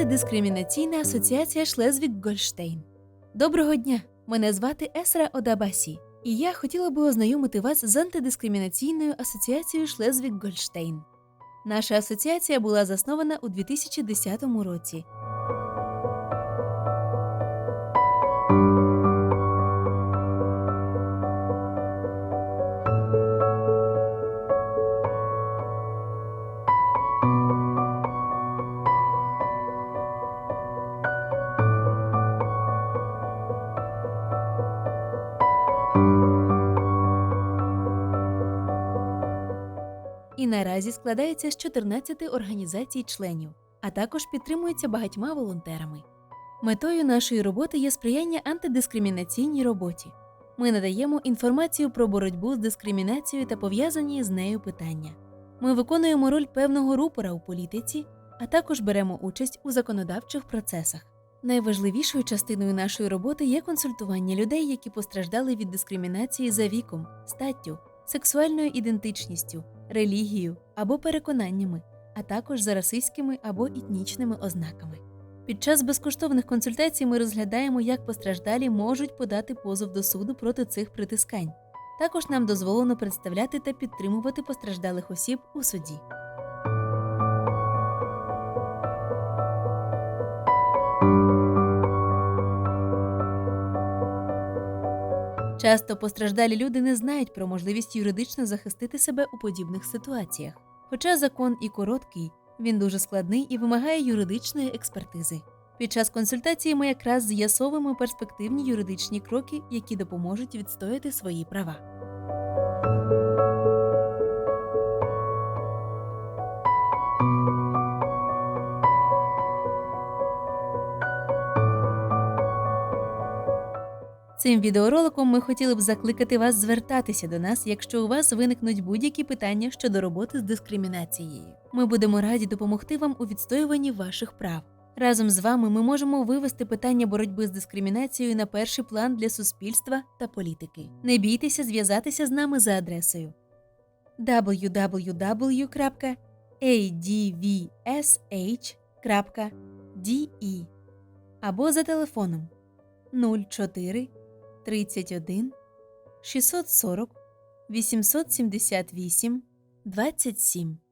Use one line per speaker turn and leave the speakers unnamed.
антидискримінаційна асоціація Шлезвік-Гольштейн. Доброго дня! Мене звати Есра Одабасі, і я хотіла би ознайомити вас з антидискримінаційною асоціацією Шлезвік-Гольштейн. Наша асоціація була заснована у 2010 році. І наразі складається з 14 організацій-членів, а також підтримується багатьма волонтерами. Метою нашої роботи є сприяння антидискримінаційній роботі. Ми надаємо інформацію про боротьбу з дискримінацією та пов'язані з нею питання. Ми виконуємо роль певного рупора у політиці, а також беремо участь у законодавчих процесах. Найважливішою частиною нашої роботи є консультування людей, які постраждали від дискримінації за віком, статтю, сексуальною ідентичністю, релігією або переконаннями, а також за расистськими або етнічними ознаками. Під час безкоштовних консультацій ми розглядаємо, як постраждалі можуть подати позов до суду проти цих притискань. Також нам дозволено представляти та підтримувати постраждалих осіб у суді. Часто постраждалі люди не знають про можливість юридично захистити себе у подібних ситуаціях. Хоча закон і короткий, він дуже складний і вимагає юридичної експертизи. Під час консультації ми якраз з'ясовуємо перспективні юридичні кроки, які допоможуть відстояти свої права. Цим відеороликом ми хотіли б закликати вас звертатися до нас, якщо у вас виникнуть будь-які питання щодо роботи з дискримінацією. Ми будемо раді допомогти вам у відстоюванні ваших прав. Разом з вами ми можемо вивести питання боротьби з дискримінацією на перший план для суспільства та політики. Не бійтеся зв'язатися з нами за адресою www.advsh.de або за телефоном 04 31 640 878 27